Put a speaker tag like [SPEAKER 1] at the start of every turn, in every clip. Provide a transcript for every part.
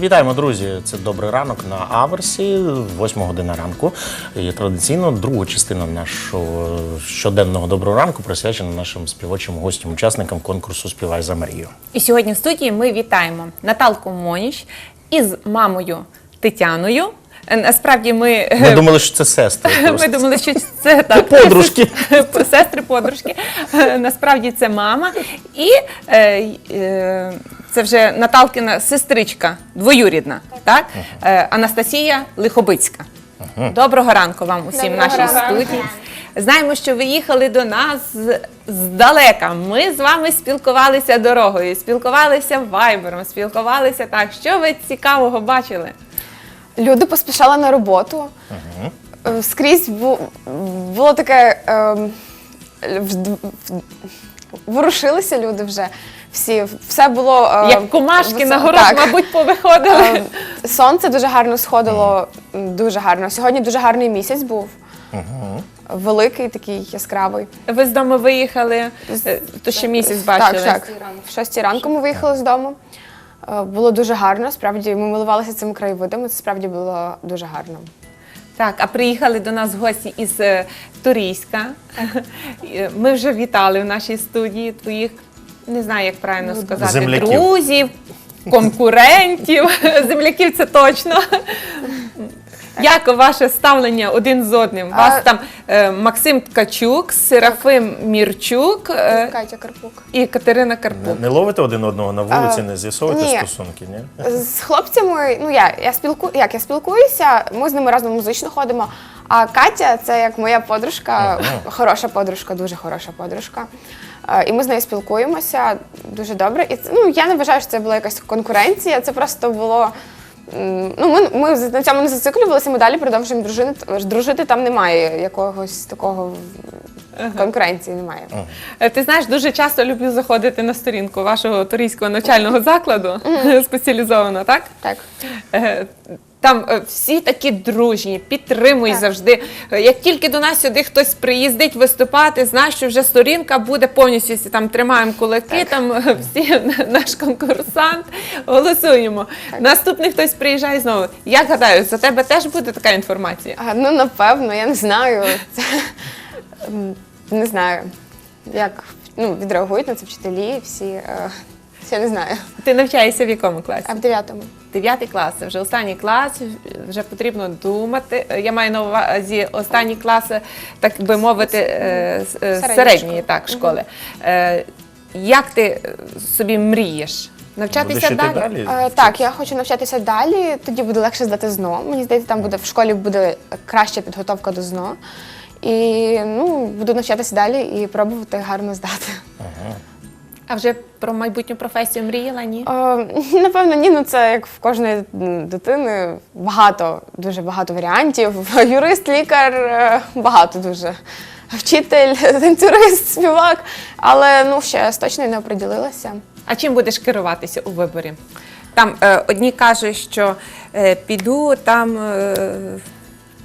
[SPEAKER 1] Вітаємо, друзі! Це добрий ранок на Аверсі, 8 година ранку. І традиційно друга частина нашого щоденного доброго ранку присвячена нашим співочим гостям, учасникам конкурсу Співай за Марію.
[SPEAKER 2] І сьогодні в студії ми вітаємо Наталку Моніч із мамою Тетяною. Е, Насправді ми,
[SPEAKER 1] Ми думали, що це сестри.
[SPEAKER 2] ми думали, що це так.
[SPEAKER 1] Подружки.
[SPEAKER 2] Сестри, подружки. Е, Насправді це мама. І е, е, це вже Наталкина сестричка, двоюрідна, так? Е, Анастасія Лихобицька. Доброго ранку вам усім в
[SPEAKER 3] Доброго
[SPEAKER 2] нашій
[SPEAKER 3] ранку.
[SPEAKER 2] студії. Знаємо, що ви їхали до нас з- здалека. Ми з вами спілкувалися дорогою, спілкувалися вайбером, спілкувалися так. Що ви цікавого бачили?
[SPEAKER 3] Люди поспішали на роботу. Е, Скрізь бу- було таке. ем, в- в- Ворушилися люди вже. Всі, все було. е,
[SPEAKER 2] Як комашки на город,
[SPEAKER 3] так.
[SPEAKER 2] мабуть, повиходили.
[SPEAKER 3] Е, Сонце дуже гарно сходило, дуже гарно. Сьогодні дуже гарний місяць був. Великий, такий яскравий.
[SPEAKER 2] Ви з дому виїхали, е, то ще місяць бачили.
[SPEAKER 3] Так, так. В шостій ранку ми виїхали з дому. Е, Було дуже гарно. Справді ми милувалися цими краєвидами. Це справді було дуже гарно.
[SPEAKER 2] Так, а приїхали до нас гості із е, Турійська. Е, Ми вже вітали в нашій студії твоїх, не знаю, як правильно сказати,
[SPEAKER 1] Земляків.
[SPEAKER 2] друзів, конкурентів, земляків це точно. Як ваше ставлення один з одним? У Вас там е, Максим Ткачук, Серафим Мірчук е,
[SPEAKER 3] Катя Карпук.
[SPEAKER 2] і Катерина
[SPEAKER 1] Не,
[SPEAKER 2] Карпук.
[SPEAKER 1] не ловите один одного на вулиці,
[SPEAKER 3] А,
[SPEAKER 1] не з'ясовуєте
[SPEAKER 3] ні.
[SPEAKER 1] стосунки, ні?
[SPEAKER 3] З хлопцями, ну я, я спілку, як я спілкуюся, ми з ними разом музично ходимо. А Катя це як моя подружка, хороша подружка, дуже хороша подружка. Е, І ми з нею спілкуємося дуже добре. І ну я не вважаю, що це була якась конкуренція. Це просто було. Ну, ми, ми на цьому не зациклювалися, ми далі продовжуємо дружити. Дружити там немає якогось такого конкуренції немає.
[SPEAKER 2] Е, Ти знаєш, дуже часто люблю заходити на сторінку вашого турійського навчального закладу спеціалізовано, так?
[SPEAKER 3] Так.
[SPEAKER 2] Там е, всі такі дружні, підтримують
[SPEAKER 3] Так.
[SPEAKER 2] завжди. Е, Як тільки до нас сюди хтось приїздить виступати, знаєш, що вже сторінка буде повністю всі там тримаємо кулаки, там е, всі наш конкурсант, голосуємо. Наступний хтось приїжджає знову. Я гадаю, за тебе теж буде така інформація.
[SPEAKER 3] А, ну, напевно, я не знаю. Це, м, не знаю, як ну, відреагують на це вчителі, всі. е, Я не знаю.
[SPEAKER 2] Ти навчаєшся в якому класі?
[SPEAKER 3] А в дев'ятому.
[SPEAKER 2] Дев'ятий клас, це вже останній клас, вже потрібно думати. Я маю на увазі останні класи, так би мовити, е, е, середньої
[SPEAKER 3] школи.
[SPEAKER 2] так, школи. Е, Як ти собі мрієш? Навчатися далі?
[SPEAKER 1] далі?
[SPEAKER 3] Так, я хочу навчатися далі, тоді буде легше здати ЗНО. Мені здається, там буде в школі буде краща підготовка до ЗНО. І ну, буду навчатися далі і пробувати гарно здати.
[SPEAKER 2] А вже про майбутню професію мріяла? Ні?
[SPEAKER 3] Е, Напевно, ні, ну це як в кожної дитини багато, дуже багато варіантів. Юрист, лікар, е, багато дуже. Вчитель, танцюрист, співак. Але ну ще точно не оприділилася.
[SPEAKER 2] А чим будеш керуватися у виборі? Там е, одні кажуть, що е, піду там е,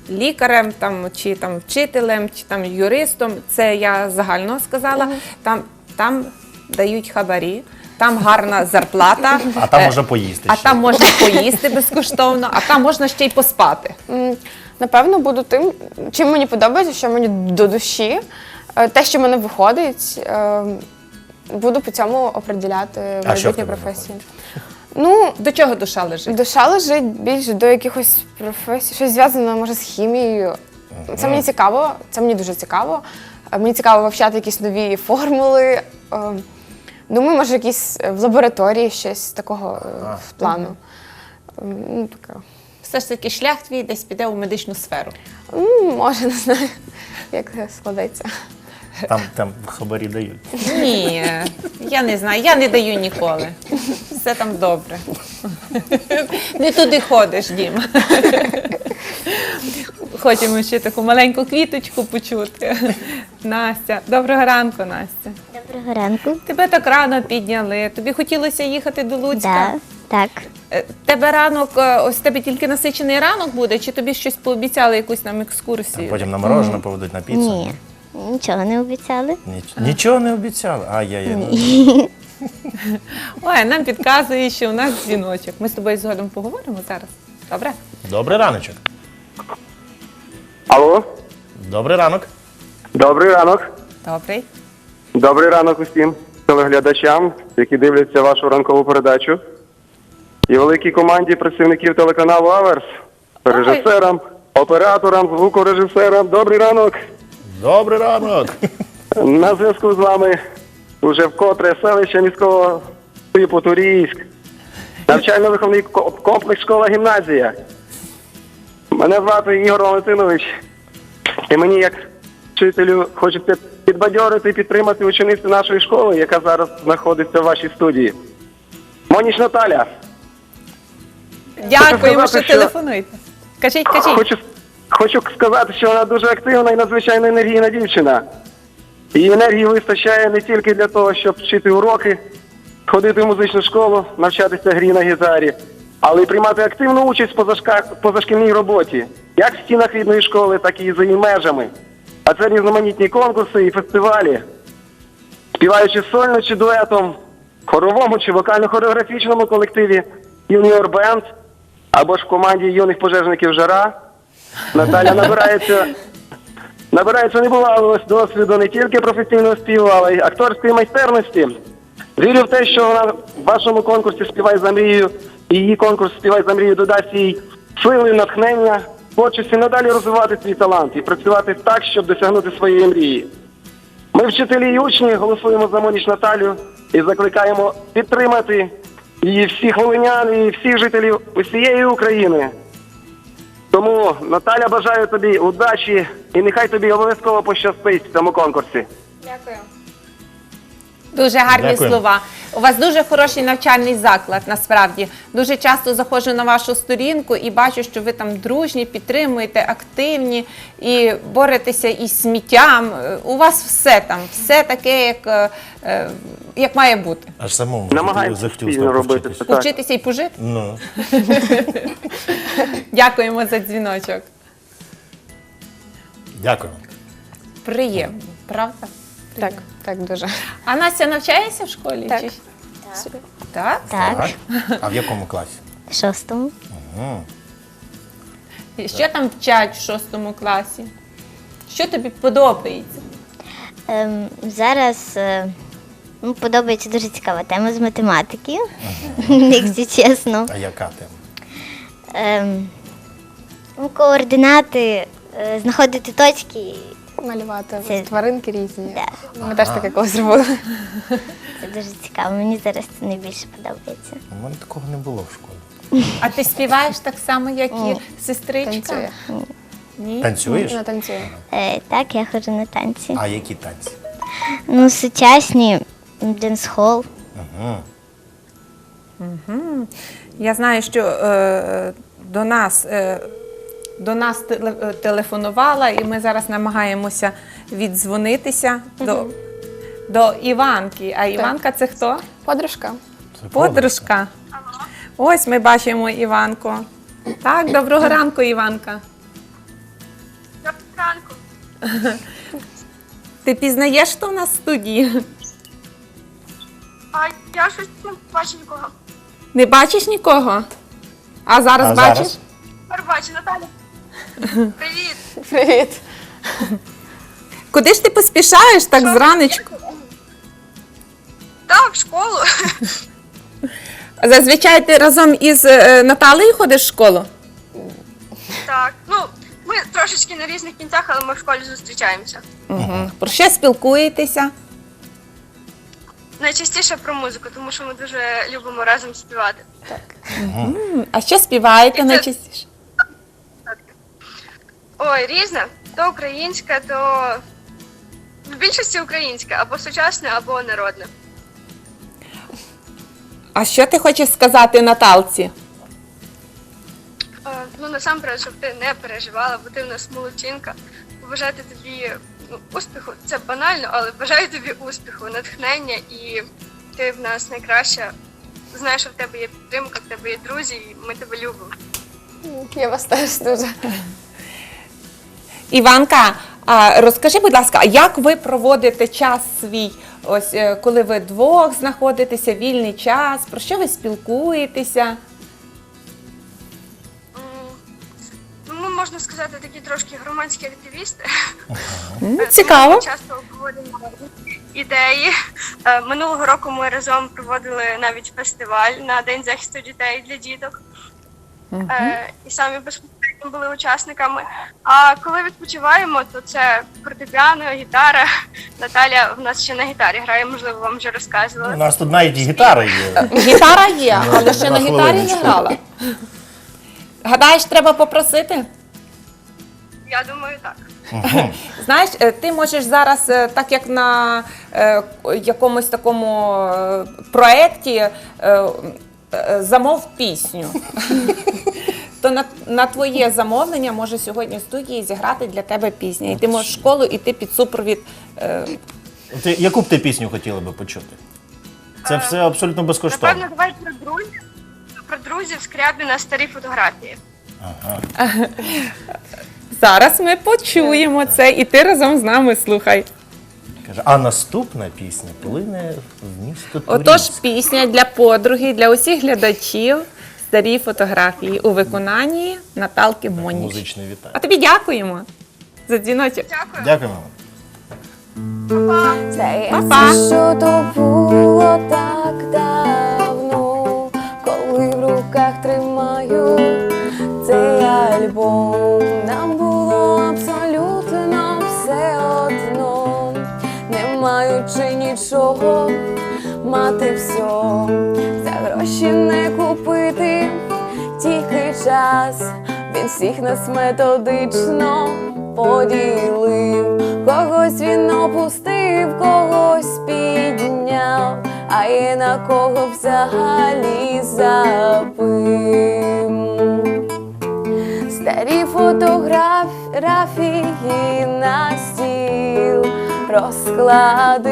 [SPEAKER 2] лікарем, там, чи там вчителем, чи там юристом. Це я загально сказала. Там, там дають хабарі, там гарна зарплата.
[SPEAKER 1] А там
[SPEAKER 2] Е,
[SPEAKER 1] можна поїсти.
[SPEAKER 2] А
[SPEAKER 1] ще.
[SPEAKER 2] там можна поїсти безкоштовно, а там можна ще й поспати.
[SPEAKER 3] Напевно, буду тим, чим мені подобається, що мені до душі, Е, те, що мене виходить, е, буду по цьому
[SPEAKER 1] в
[SPEAKER 3] майбутню професію. Ну,
[SPEAKER 2] До чого душа лежить?
[SPEAKER 3] душа лежить більше до якихось професій, щось зв'язане може з хімією. Це мені цікаво, це мені дуже цікаво. Мені цікаво вивчати якісь нові формули. Думаю, може, якісь е, в лабораторії щось такого е, в плану. М, Ну, таке.
[SPEAKER 2] Все ж таки шлях твій десь піде у медичну сферу.
[SPEAKER 3] М, Може, не знаю, як це складеться.
[SPEAKER 1] Там, там хабарі дають.
[SPEAKER 2] Ні, я не знаю, я не даю ніколи. Все там добре. Не туди ходиш, Діма. Хочемо ще таку маленьку квіточку почути. Настя, доброго ранку, Настя.
[SPEAKER 4] Доброго ранку.
[SPEAKER 2] Тебе так рано підняли. Тобі хотілося їхати до Луцька.
[SPEAKER 4] Да, так.
[SPEAKER 2] Е, Тебе ранок, е, ось тебе тільки насичений ранок буде, чи тобі щось пообіцяли, якусь нам екскурсію?
[SPEAKER 1] Потім на морожене поведуть на піцу.
[SPEAKER 4] Ні, нічого не обіцяли.
[SPEAKER 1] Ніч- Нічого не обіцяли. Ай-яй-яй. ну,
[SPEAKER 2] Ой, нам підказує, що у нас дзвіночок. Ми з тобою згодом поговоримо зараз. Добре?
[SPEAKER 1] Добрий раночок.
[SPEAKER 4] Алло,
[SPEAKER 1] Добрий ранок.
[SPEAKER 4] добрий ранок.
[SPEAKER 2] Добрий.
[SPEAKER 4] Добрий ранок усім телеглядачам, які дивляться вашу ранкову передачу. І великій команді працівників телеканалу Аверс, режисерам, операторам, звукорежисерам. Добрий ранок.
[SPEAKER 1] Добрий ранок.
[SPEAKER 4] На зв'язку з вами уже вкотре селище міського типу Турійськ. Навчально-виховний ко- комплекс школа гімназія. Мене звати Ігор Валентинович. І мені, як вчителю, хочеться підбадьорити і підтримати ученицю нашої школи, яка зараз знаходиться в вашій студії. Моніч Наталя.
[SPEAKER 2] Дякуємо, що телефонуєте. Кажіть, кажіть.
[SPEAKER 4] Хочу, хочу сказати, що вона дуже активна і надзвичайно енергійна дівчина. Її енергії вистачає не тільки для того, щоб вчити уроки, ходити в музичну школу, навчатися грі на гітарі, але й приймати активну участь в позашкільній роботі, як в стінах рідної школи, так і за її межами. А це різноманітні конкурси і фестивалі. Співаючи сольно чи дуетом, хоровому чи вокально-хореографічному колективі Юніор Бенд або ж в команді юних пожежників Жара, Наталя набирається, набирається небувалого досвіду не тільки професійного співу, але й акторської майстерності. Вірю в те, що вона в вашому конкурсі Співай за мрію і її конкурс Співай за мрію додасть їй сили, натхнення, творчості надалі розвивати свій талант і працювати так, щоб досягнути своєї мрії. Ми, вчителі і учні, голосуємо за Моніч Наталю і закликаємо підтримати її всіх волинян і всіх жителів усієї України. Тому, Наталя, бажаю тобі удачі і нехай тобі обов'язково пощастить в цьому конкурсі.
[SPEAKER 3] Дякую.
[SPEAKER 2] Дуже гарні
[SPEAKER 1] Дякуємо.
[SPEAKER 2] слова. У вас дуже хороший навчальний заклад, насправді. Дуже часто заходжу на вашу сторінку і бачу, що ви там дружні, підтримуєте, активні і боретеся із сміттям. У вас все там, все таке, як, е, е, як має бути.
[SPEAKER 1] Аж самому
[SPEAKER 4] Намагаємося
[SPEAKER 1] захотів
[SPEAKER 4] спільно робити це так.
[SPEAKER 2] Повчитися і пожити.
[SPEAKER 1] Ну,
[SPEAKER 2] Дякуємо за дзвіночок.
[SPEAKER 1] дякую.
[SPEAKER 2] Приємно, правда?
[SPEAKER 3] Так, так дуже.
[SPEAKER 2] А Настя навчається в школі?
[SPEAKER 3] Так.
[SPEAKER 2] Чи... Так.
[SPEAKER 5] Так,
[SPEAKER 1] А в якому класі?
[SPEAKER 5] в шостому.
[SPEAKER 2] І Що там вчать в шостому класі? Що тобі подобається?
[SPEAKER 5] Ем, зараз е, ну, подобається дуже цікава тема з математики, якщо чесно.
[SPEAKER 1] А яка тема?
[SPEAKER 5] Ем, ну, координати, е, знаходити точки.
[SPEAKER 3] Малювати
[SPEAKER 5] Це-
[SPEAKER 3] тваринки різні.
[SPEAKER 5] Да,
[SPEAKER 3] Ми теж таке колись зробили.
[SPEAKER 5] це дуже цікаво. Мені зараз це найбільше подобається.
[SPEAKER 1] У мене такого не було в школі.
[SPEAKER 2] А ти співаєш так само, як і сестричка?
[SPEAKER 3] Танцює.
[SPEAKER 2] Ні.
[SPEAKER 1] Танцюєш?
[SPEAKER 3] Вона танцює.
[SPEAKER 5] Е, так, я ходжу на танці.
[SPEAKER 1] А які танці?
[SPEAKER 5] Ну, сучасні, денс-хол.
[SPEAKER 2] Я знаю, що е, до нас. Е, до нас е, телефонувала, і ми зараз намагаємося віддзвонитися до, до Іванки. А Іванка це хто?
[SPEAKER 3] Подружка.
[SPEAKER 1] Це
[SPEAKER 2] Подружка. Ось ми бачимо Іванку. Так, доброго ранку, Іванка.
[SPEAKER 6] Доброго ранку.
[SPEAKER 2] Ти пізнаєш, хто у нас в студії?
[SPEAKER 6] А я щось не бачу нікого.
[SPEAKER 2] Не бачиш нікого? А зараз
[SPEAKER 1] А
[SPEAKER 2] бачиш?
[SPEAKER 1] зараз?
[SPEAKER 6] Бачу, Наталя. Привіт.
[SPEAKER 3] Привіт.
[SPEAKER 2] Куди ж ти поспішаєш так
[SPEAKER 6] Що?
[SPEAKER 2] зранечку?
[SPEAKER 6] Так, в школу.
[SPEAKER 2] Зазвичай ти разом із е, Наталею ходиш в школу?
[SPEAKER 6] Так, ну, ми трошечки на різних кінцях, але ми в школі зустрічаємося.
[SPEAKER 2] Угу. Про що спілкуєтеся?
[SPEAKER 6] Найчастіше про музику, тому що ми дуже любимо разом співати.
[SPEAKER 2] М, А що співаєте
[SPEAKER 6] Це-
[SPEAKER 2] найчастіше?
[SPEAKER 6] Ой, різне. То українська, то в більшості українська, або сучасне, або народне.
[SPEAKER 2] А що ти хочеш сказати Наталці?
[SPEAKER 6] Е, Ну, насамперед, щоб ти не переживала, бо ти в нас молодчинка. Побажати тобі ну, успіху. Це банально, але бажаю тобі успіху, натхнення і ти в нас найкраща. Знаю, що в тебе є підтримка, в тебе є друзі, і ми тебе любимо.
[SPEAKER 3] Я вас теж дуже.
[SPEAKER 2] Іванка, розкажи, будь ласка, як ви проводите час свій Ось е, коли ви двох знаходитеся, вільний час, про що ви спілкуєтеся?
[SPEAKER 6] Ну, ми можна сказати, такі трошки громадські активісти. Е,
[SPEAKER 2] Цікаво.
[SPEAKER 6] Ми часто обговорюємо ідеї. Е, Минулого року ми разом проводили навіть фестиваль на День захисту дітей для діток. Е, І самі безпосередньо були учасниками. А коли відпочиваємо, то це фортепіано, гітара. Наталя в нас ще на гітарі грає, можливо, вам вже розказувала.
[SPEAKER 1] У нас тут навіть і гітара є.
[SPEAKER 2] Гітара є, але ще
[SPEAKER 1] на
[SPEAKER 2] гітарі не грала. Гадаєш, треба попросити?
[SPEAKER 6] Я думаю, так.
[SPEAKER 2] Знаєш, е, ти можеш зараз, е, так як на е, якомусь такому е, проєкті, замов пісню. То на, на твоє замовлення може сьогодні в студії зіграти для тебе пісня. І ти можеш в школу іти під супровід. е,
[SPEAKER 1] Ти, яку б ти пісню хотіла би почути? Це все абсолютно безкоштовно.
[SPEAKER 6] Напевно, давай про друзів. Про друзів Скрябіна старі фотографії.
[SPEAKER 2] Зараз ми почуємо це, і ти разом з нами слухай.
[SPEAKER 1] Каже, а наступна пісня плине в місто
[SPEAKER 2] Отож, пісня для подруги, для усіх глядачів. Старі фотографії у виконанні Наталки Моніч.
[SPEAKER 1] Музичне вітання.
[SPEAKER 2] А тобі дякуємо за дзвіночок.
[SPEAKER 6] Дякую.
[SPEAKER 1] Дякуємо.
[SPEAKER 2] Па-па.
[SPEAKER 3] що то було так давно, коли в руках тримаю цей альбом. Нам було абсолютно все одно, не маючи нічого, мати все, за гроші не тільки час. Він всіх нас методично поділив, когось він опустив, когось підняв, а є на кого взагалі забив. Старі фотографії на стіл розклади,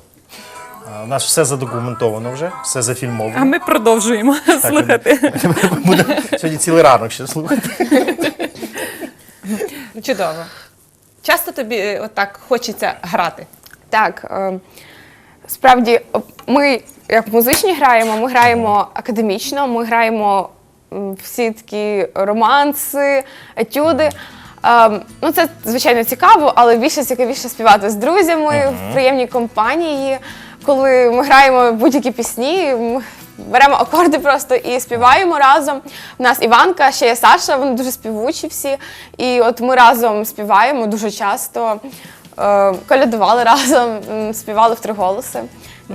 [SPEAKER 1] Нас все задокументовано вже, все зафільмовано.
[SPEAKER 2] А ми продовжуємо слухати.
[SPEAKER 1] Будемо сьогодні цілий ранок ще слухати.
[SPEAKER 2] Чудово. Часто тобі е, отак хочеться грати.
[SPEAKER 3] Так, е, справді, ми як музичні граємо, ми граємо академічно, ми граємо всі такі романси, етюди. Е, ну, це звичайно цікаво, але більше цікавіше співати з друзями в приємній компанії. Коли ми граємо будь-які пісні, ми беремо акорди просто і співаємо разом. У нас Іванка, ще є Саша, вони дуже співучі всі. І от ми разом співаємо дуже часто. Е, колядували разом, співали в три голоси.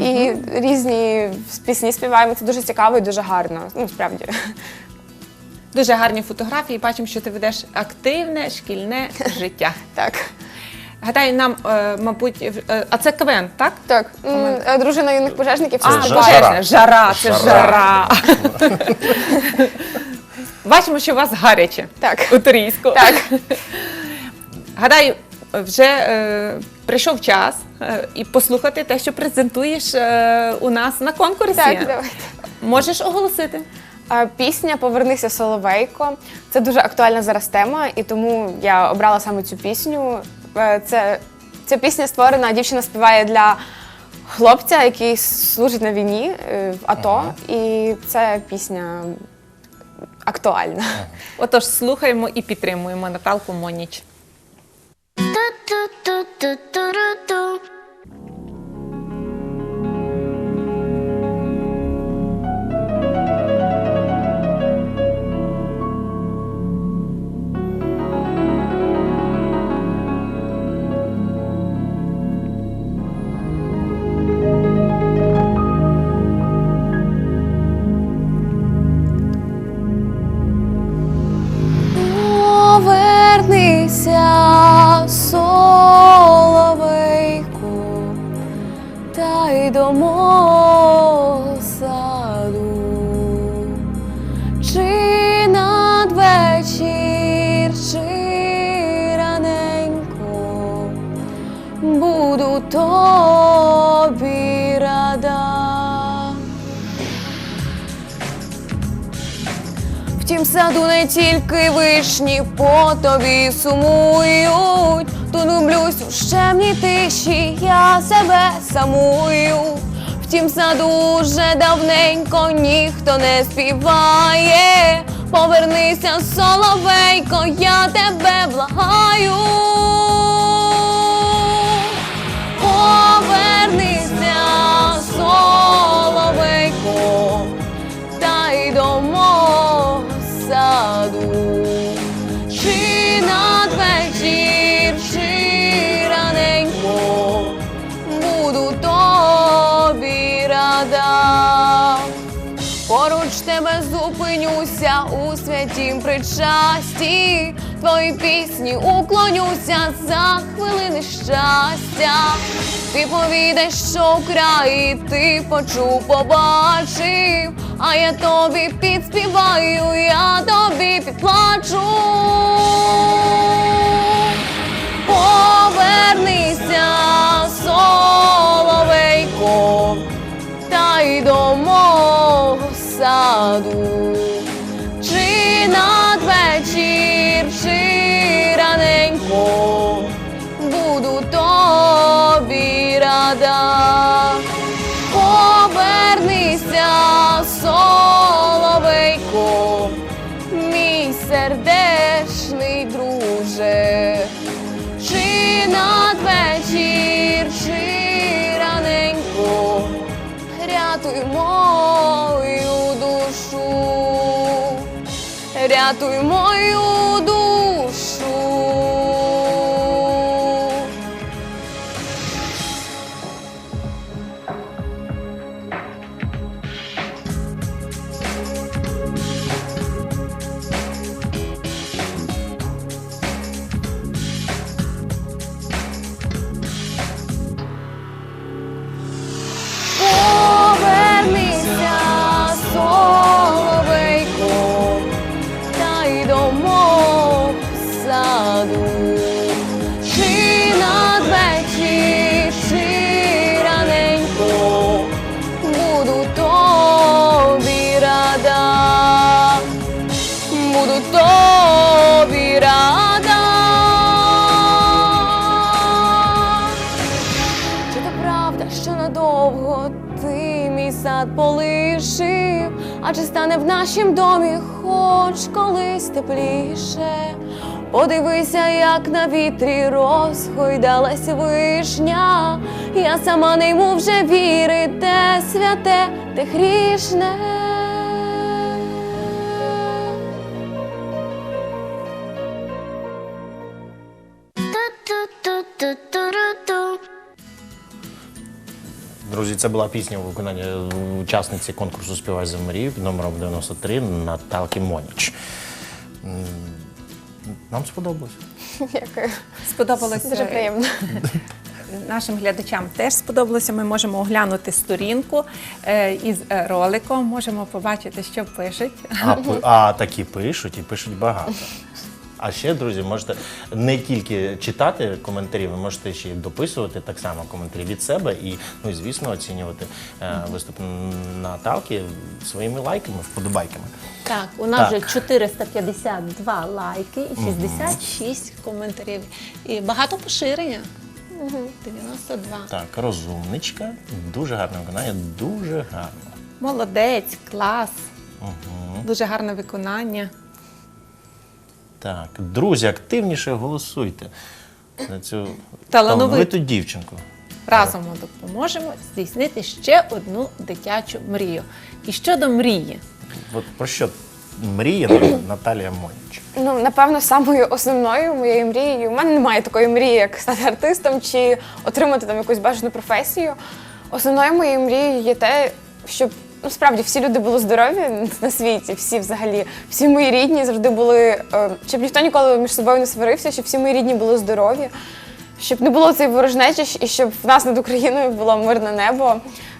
[SPEAKER 3] І різні пісні співаємо. Це дуже цікаво і дуже гарно. Ну, справді.
[SPEAKER 2] Дуже гарні фотографії. Бачимо, що ти ведеш активне шкільне життя.
[SPEAKER 3] Так.
[SPEAKER 2] Гадаю, нам, е, мабуть, е, а це КВН, так?
[SPEAKER 3] Так. М, е, Дружина юних пожежників це
[SPEAKER 2] А,
[SPEAKER 3] співає.
[SPEAKER 1] жара.
[SPEAKER 2] пожежна, жара, це
[SPEAKER 1] Жара.
[SPEAKER 2] жара. Бачимо, що у вас гаряче
[SPEAKER 3] Так.
[SPEAKER 2] у Турійську.
[SPEAKER 3] Так.
[SPEAKER 2] Гадаю, вже е, прийшов час е, і послухати те, що презентуєш е, у нас на конкурсі.
[SPEAKER 3] Так, давайте.
[SPEAKER 2] Можеш оголосити?
[SPEAKER 3] Пісня Повернися Соловейко. Це дуже актуальна зараз тема, і тому я обрала саме цю пісню. Е, Це, ця пісня створена, дівчина співає для хлопця, який служить на війні е, в АТО. І це пісня актуальна.
[SPEAKER 2] Отож, слухаємо і підтримуємо Наталку Моніч.
[SPEAKER 7] Саду не тільки вишні по тобі сумують. Тут люблюсь у щемній тиші, я себе самую. В тім саду вже давненько ніхто не співає. Повернися, соловейко, я тебе благаю. Причасті. Твої пісні уклонюся за хвилини щастя. Ти повідай, що край ти почув, побачив, а я тобі підспіваю, я тобі підплачу. Рятуй мою душу. Полишив? і стане в нашім домі хоч колись тепліше? Подивися, як на вітрі розхойдалась вишня. Я сама не йму вже віри, те святе, те грішне.
[SPEAKER 1] Друзі, це була пісня у виконанні учасниці конкурсу Співай за мрію номером 93 Наталки Моніч. Нам сподобалось.
[SPEAKER 7] Дякую.
[SPEAKER 2] Сподобалося
[SPEAKER 7] Дуже приємно.
[SPEAKER 2] нашим глядачам теж сподобалося. Ми можемо оглянути сторінку е, із е, роликом, можемо побачити, що пишуть.
[SPEAKER 1] А, а такі пишуть і пишуть багато. А ще, друзі, можете не тільки читати коментарі, ви можете ще й дописувати так само коментарі від себе і, ну і звісно, оцінювати е, виступ Наталки своїми лайками, вподобайками.
[SPEAKER 3] Так, у нас
[SPEAKER 1] Так.
[SPEAKER 3] вже 452 лайки і 66 коментарів. І багато поширення. 92.
[SPEAKER 1] Так, розумничка, дуже гарне виконання, дуже гарно.
[SPEAKER 2] Молодець, клас, дуже гарне виконання.
[SPEAKER 1] Так, друзі, активніше голосуйте на цю
[SPEAKER 2] Талановиту.
[SPEAKER 1] дівчинку.
[SPEAKER 2] Разом ми допоможемо здійснити ще одну дитячу мрію. І щодо мрії,
[SPEAKER 1] От про що мріє Наталія Моніч?
[SPEAKER 7] Ну, напевно, самою основною моєю мрією. У мене немає такої мрії, як стати артистом чи отримати там якусь бажану професію. Основною моєю мрією є те, щоб ну, справді всі люди були здорові на світі, всі взагалі, всі мої рідні завжди були, е, щоб ніхто ніколи між собою не сварився, щоб всі мої рідні були здорові. Щоб не було цієї ворожнечі, і щоб в нас над Україною було мирне небо.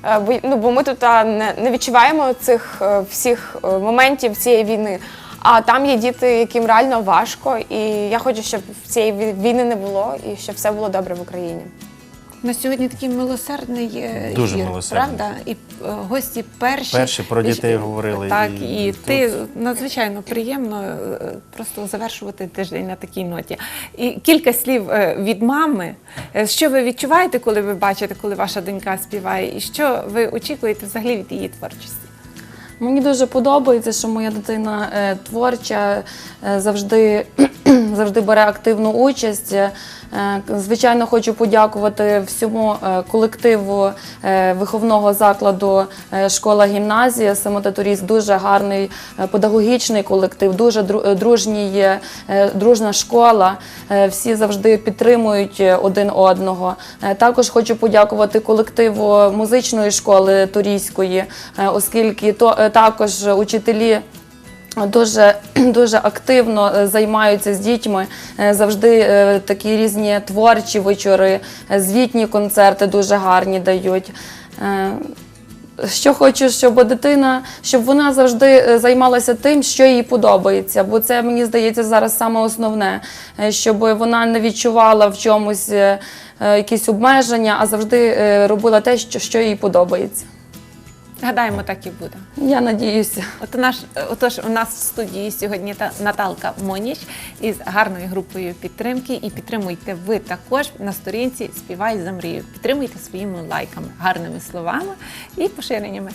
[SPEAKER 7] Е, Бо, ну, бо ми тут не, відчуваємо цих е, всіх моментів цієї війни. А там є діти, яким реально важко, і я хочу, щоб цієї війни не було, і щоб все було добре в Україні.
[SPEAKER 2] На сьогодні такий милосердний е,
[SPEAKER 1] Дуже
[SPEAKER 2] ефір,
[SPEAKER 1] милосердний.
[SPEAKER 2] правда? І е, гості перші.
[SPEAKER 1] Перші про
[SPEAKER 2] І
[SPEAKER 1] дітей говорили,
[SPEAKER 2] Так,
[SPEAKER 1] і
[SPEAKER 2] і,
[SPEAKER 1] тут-
[SPEAKER 2] ти надзвичайно приємно е, просто завершувати тиждень на такій ноті. І кілька слів від мами. Що ви відчуваєте, коли ви бачите, коли ваша донька співає, і що ви очікуєте взагалі від її творчості?
[SPEAKER 8] Мені дуже подобається, що моя дитина творча, завжди, завжди бере активну участь. Е, Звичайно, хочу подякувати всьому е, колективу е, виховного закладу школа-гімназія Самотатуріст. Дуже гарний педагогічний колектив, дуже дру- дружній, дружна школа. Всі завжди підтримують один одного. Також хочу подякувати колективу музичної школи Турійської, е, оскільки також учителі. Дуже дуже активно е, займаються з дітьми. Е, Завжди е, такі різні творчі вечори, звітні концерти дуже гарні дають. Що хочу, щоб дитина, щоб вона завжди займалася тим, що їй подобається, бо це мені здається зараз саме основне, щоб вона не відчувала в чомусь якісь обмеження, а завжди робила те, що їй подобається.
[SPEAKER 2] Гадаємо, так і буде.
[SPEAKER 8] Я надіюся.
[SPEAKER 2] От наш, отож, у нас в студії сьогодні та Наталка Моніч із гарною групою підтримки. І підтримуйте ви також на сторінці Співай за мрію. Підтримуйте своїми лайками, гарними словами і поширеннями.